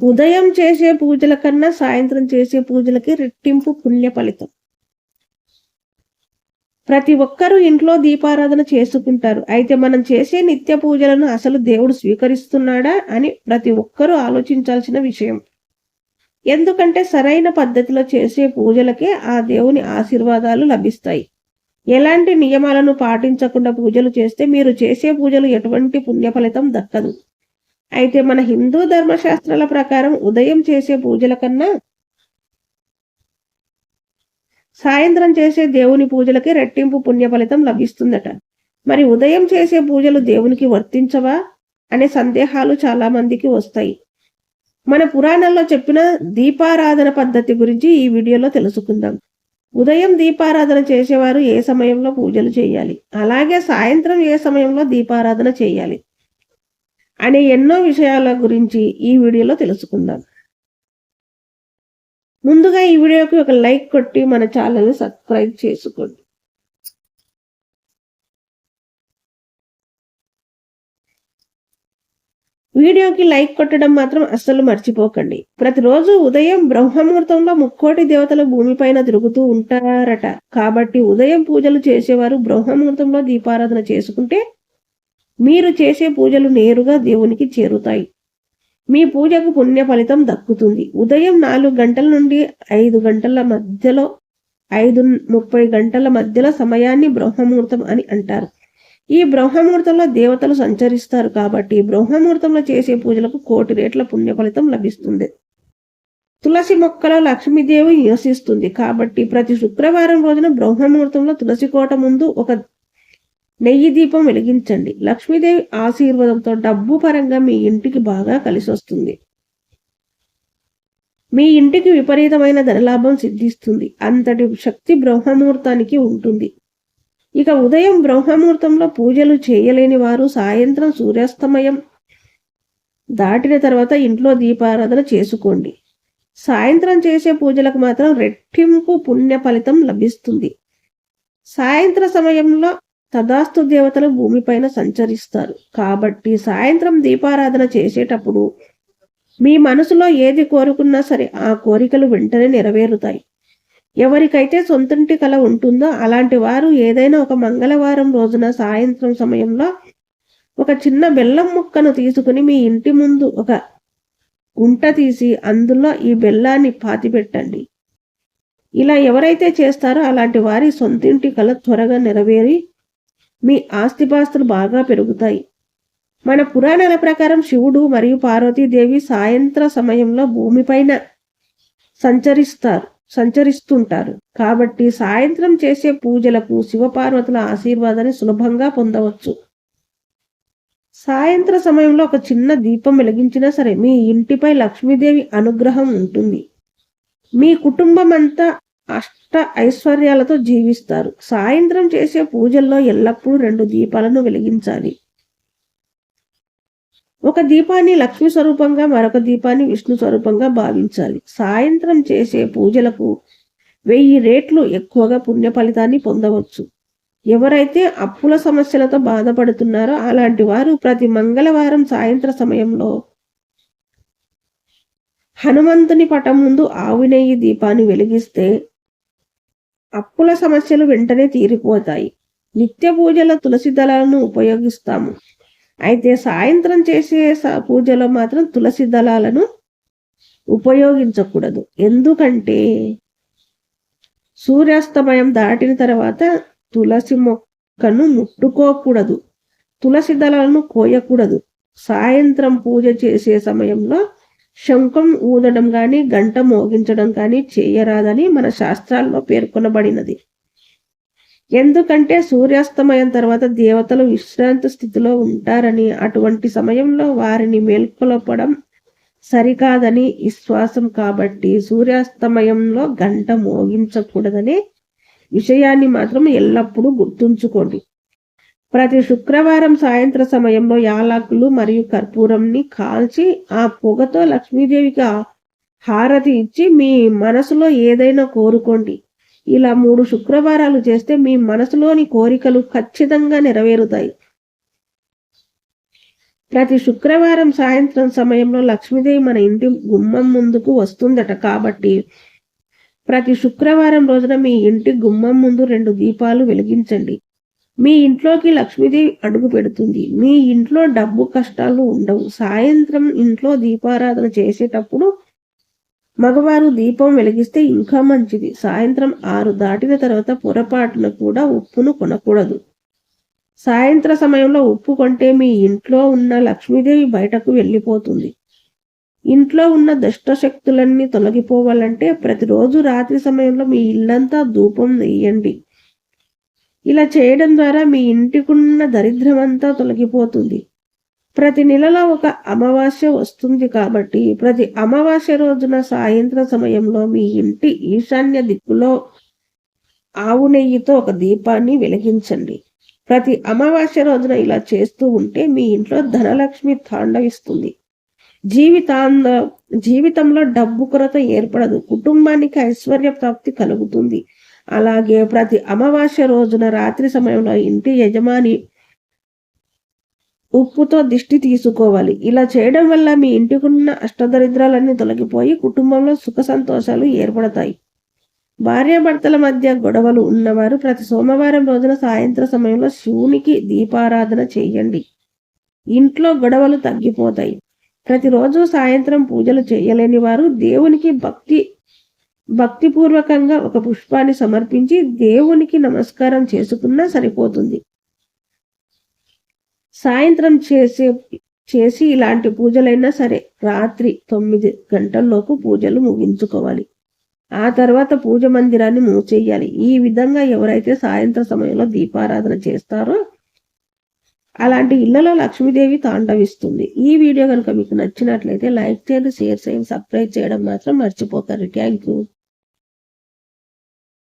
ఉదయం చేసే పూజల కన్నా సాయంత్రం చేసే పూజలకి రెట్టింపు పుణ్య ఫలితం. ప్రతి ఒక్కరూ ఇంట్లో దీపారాధన చేసుకుంటారు. అయితే మనం చేసే నిత్య పూజలను అసలు దేవుడు స్వీకరిస్తున్నాడా అని ప్రతి ఒక్కరూ ఆలోచించాల్సిన విషయం. ఎందుకంటే సరైన పద్ధతిలో చేసే పూజలకే ఆ దేవుని ఆశీర్వాదాలు లభిస్తాయి. ఎలాంటి నియమాలను పాటించకుండా పూజలు చేస్తే మీరు చేసే పూజలు ఎటువంటి పుణ్య ఫలితం దక్కదు. అయితే మన హిందూ ధర్మశాస్త్రాల ప్రకారం ఉదయం చేసే పూజల కన్నా సాయంత్రం చేసే దేవుని పూజలకి రెట్టింపు పుణ్య ఫలితం లభిస్తుందట. మరి ఉదయం చేసే పూజలు దేవునికి వర్తించవా అనే సందేహాలు చాలా మందికి వస్తాయి. మన పురాణాల్లో చెప్పిన దీపారాధన పద్ధతి గురించి ఈ వీడియోలో తెలుసుకుందాం. ఉదయం దీపారాధన చేసేవారు ఏ సమయంలో పూజలు చేయాలి? అలాగే సాయంత్రం ఏ సమయంలో దీపారాధన చేయాలి? అనే ఎన్నో విషయాల గురించి ఈ వీడియోలో తెలుసుకుందాం. ముందుగా ఈ వీడియోకి ఒక లైక్ కొట్టి మన ఛానల్ని సబ్స్క్రైబ్ చేసుకోండి. వీడియోకి లైక్ కొట్టడం మాత్రం అస్సలు మర్చిపోకండి. ప్రతిరోజు ఉదయం బ్రహ్మముహూర్తంలో ముక్కోటి దేవతలు భూమిపైన తిరుగుతూ ఉంటారట. కాబట్టి ఉదయం పూజలు చేసేవారు బ్రహ్మముహూర్తంలో దీపారాధన చేసుకుంటే మీరు చేసే పూజలు నేరుగా దేవునికి చేరుతాయి. మీ పూజకు పుణ్య ఫలితం దక్కుతుంది. ఉదయం నాలుగు గంటల నుండి ఐదు గంటల మధ్యలో ఐదు ముప్పై గంటల మధ్యలో సమయాన్ని బ్రహ్మముహూర్తం అని అంటారు. ఈ బ్రహ్మముహూర్తంలో దేవతలు సంచరిస్తారు కాబట్టి బ్రహ్మముహూర్తంలో చేసే పూజలకు కోటి రేట్ల పుణ్య ఫలితం లభిస్తుంది. తులసి మొక్కలో లక్ష్మీదేవి నివసిస్తుంది కాబట్టి ప్రతి శుక్రవారం రోజున బ్రహ్మముహూర్తంలో తులసి కోట ముందు ఒక నెయ్యి దీపం వెలిగించండి. లక్ష్మీదేవి ఆశీర్వాదంతో డబ్బు పరంగా మీ ఇంటికి బాగా కలిసి వస్తుంది మీ ఇంటికి విపరీతమైన ధనలాభం సిద్ధిస్తుంది. అంతటి శక్తి బ్రహ్మముహూర్తానికి ఉంటుంది. ఇక ఉదయం బ్రహ్మముహూర్తంలో పూజలు చేయలేని వారు సాయంత్రం సూర్యాస్తమయం దాటిన తర్వాత ఇంట్లో దీపారాధన చేసుకోండి. సాయంత్రం చేసే పూజలకు మాత్రం రెట్టింపు పుణ్య ఫలితం లభిస్తుంది. సాయంత్ర సమయంలో తదాస్తు దేవతలు భూమిపైన సంచరిస్తారు. కాబట్టి సాయంత్రం దీపారాధన చేసేటప్పుడు మీ మనసులో ఏది కోరుకున్నా సరే ఆ కోరికలు వెంటనే నెరవేరుతాయి. ఎవరికైతే సొంతంటి కల ఉంటుందో అలాంటి వారు ఏదైనా ఒక మంగళవారం రోజున సాయంత్రం సమయంలో ఒక చిన్న బెల్లం ముక్కను తీసుకుని మీ ఇంటి ముందు ఒక గుంట తీసి అందులో ఈ బెల్లాన్ని పాతిపెట్టండి ఇలా ఎవరైతే చేస్తారో అలాంటి వారి సొంతింటి కల త్వరగా నెరవేరి మీ ఆస్తిపాస్తులు బాగా పెరుగుతాయి. మన పురాణాల ప్రకారం శివుడు మరియు పార్వతీదేవి సాయంత్ర సమయంలో భూమిపైన సంచరిస్తారు సంచరిస్తుంటారు. కాబట్టి సాయంత్రం చేసే పూజలకు శివపార్వతుల ఆశీర్వాదాన్ని సులభంగా పొందవచ్చు. సాయంత్ర సమయంలో ఒక చిన్న దీపం వెలిగించినా సరే మీ ఇంటిపై లక్ష్మీదేవి అనుగ్రహం ఉంటుంది. మీ కుటుంబం అంతా అష్ట ఐశ్వర్యాలతో జీవిస్తారు. సాయంత్రం చేసే పూజల్లో ఎల్లప్పుడూ రెండు దీపాలను వెలిగించాలి. ఒక దీపాన్ని లక్ష్మి స్వరూపంగా మరొక దీపాన్ని విష్ణు స్వరూపంగా భావించాలి. సాయంత్రం చేసే పూజలకు వెయ్యి రేట్లు ఎక్కువగా పుణ్య ఫలితాన్ని పొందవచ్చు. ఎవరైతే అప్పుల సమస్యలతో బాధపడుతున్నారో అలాంటి వారు ప్రతి మంగళవారం సాయంత్ర సమయంలో హనుమంతుని పటం ముందు ఆవు నెయ్యి దీపాన్ని వెలిగిస్తే అప్పుల సమస్యలు వెంటనే తీరిపోతాయి. నిత్య పూజల తులసి దళాలను ఉపయోగిస్తాము. అయితే సాయంత్రం చేసే పూజలో మాత్రం తులసి దళాలను ఉపయోగించకూడదు. ఎందుకంటే సూర్యాస్తమయం దాటిన తర్వాత తులసి మొక్కను ముట్టుకోకూడదు. తులసి దళాలను కోయకూడదు. సాయంత్రం పూజ చేసే సమయంలో శంఖం ఊదడం కానీ గంట మోగించడం కానీ చేయరాదని మన శాస్త్రాల్లో పేర్కొనబడినది. ఎందుకంటే సూర్యాస్తమయం తర్వాత దేవతలు విశ్రాంతి స్థితిలో ఉంటారని అటువంటి సమయంలో వారిని మేల్కొలపడం సరికాదని విశ్వాసం కాబట్టి సూర్యాస్తమయంలో గంట మోగించకూడదనే విషయాన్ని మాత్రం ఎల్లప్పుడూ గుర్తుంచుకోండి. ప్రతి శుక్రవారం సాయంత్ర సమయంలో యాలకులు మరియు కర్పూరంని కాల్చి ఆ పొగతో లక్ష్మీదేవికి హారతి ఇచ్చి మీ మనసులో ఏదైనా కోరుకోండి. ఇలా మూడు శుక్రవారాలు చేస్తే మీ మనసులోని కోరికలు ఖచ్చితంగా నెరవేరుతాయి. ప్రతి శుక్రవారం సాయంత్రం సమయంలో లక్ష్మీదేవి మన ఇంటి గుమ్మం ముందుకు వస్తుందట కాబట్టి ప్రతి శుక్రవారం రోజున మీ ఇంటి గుమ్మం ముందు రెండు దీపాలు వెలిగించండి. మీ ఇంట్లోకి లక్ష్మీదేవి అడుగు పెడుతుంది. మీ ఇంట్లో డబ్బు కష్టాలు ఉండవు. సాయంత్రం ఇంట్లో దీపారాధన చేసేటప్పుడు మగవారు దీపం వెలిగిస్తే ఇంకా మంచిది. సాయంత్రం ఆరు దాటిన తర్వాత పొరపాటున కూడా ఉప్పును కొనకూడదు. సాయంత్ర సమయంలో ఉప్పు కొంటే మీ ఇంట్లో ఉన్న లక్ష్మీదేవి బయటకు వెళ్ళిపోతుంది. ఇంట్లో ఉన్న దుష్ట శక్తులన్నీ తొలగిపోవాలంటే ప్రతిరోజు రాత్రి సమయంలో మీ ఇల్లంతా ధూపం వేయండి. ఇలా చేయడం ద్వారా మీ ఇంటికున్న దరిద్రమంతా తొలగిపోతుంది. ప్రతి నెలలో ఒక అమావాస్య వస్తుంది కాబట్టి ప్రతి అమావాస్య రోజున సాయంత్రం సమయంలో మీ ఇంటి ఈశాన్య దిక్కులో ఆవు నెయ్యితో ఒక దీపాన్ని వెలిగించండి. ప్రతి అమావాస్య రోజున ఇలా చేస్తూ ఉంటే మీ ఇంట్లో ధనలక్ష్మి తాండవిస్తుంది జీవితాంద జీవితంలో డబ్బు కొరత ఏర్పడదు. కుటుంబానికి ఐశ్వర్య ప్రాప్తి కలుగుతుంది. అలాగే ప్రతి అమావాస్య రోజున రాత్రి సమయంలో ఇంటి యజమాని ఉప్పుతో దిష్టి తీసుకోవాలి. ఇలా చేయడం వల్ల మీ ఇంటికున్న అష్టదరిద్రాలన్నీ తొలగిపోయి కుటుంబంలో సుఖ సంతోషాలు ఏర్పడతాయి. భార్యాభర్తల మధ్య గొడవలు ఉన్నవారు ప్రతి సోమవారం రోజున సాయంత్ర సమయంలో శివునికి దీపారాధన చేయండి. ఇంట్లో గొడవలు తగ్గిపోతాయి. ప్రతిరోజు సాయంత్రం పూజలు చేయలేని వారు దేవునికి భక్తి భక్తిపూర్వకంగా ఒక పుష్పాన్ని సమర్పించి దేవునికి నమస్కారం చేసుకున్నా సరిపోతుంది. సాయంత్రం చేసే చేసి ఇలాంటి పూజలైనా సరే రాత్రి తొమ్మిది గంటల్లోపు పూజలు ముగించుకోవాలి. ఆ తర్వాత పూజ మందిరాన్ని మూసేయాలి. ఈ విధంగా ఎవరైతే సాయంత్రం సమయంలో దీపారాధన చేస్తారో అలాంటి ఇళ్ళలో లక్ష్మీదేవి తాండవిస్తుంది. ఈ వీడియో కనుక మీకు నచ్చినట్లయితే లైక్ చేయండి షేర్ చేయండి సబ్స్క్రైబ్ చేయడం మాత్రం మర్చిపోకండి. Thank you.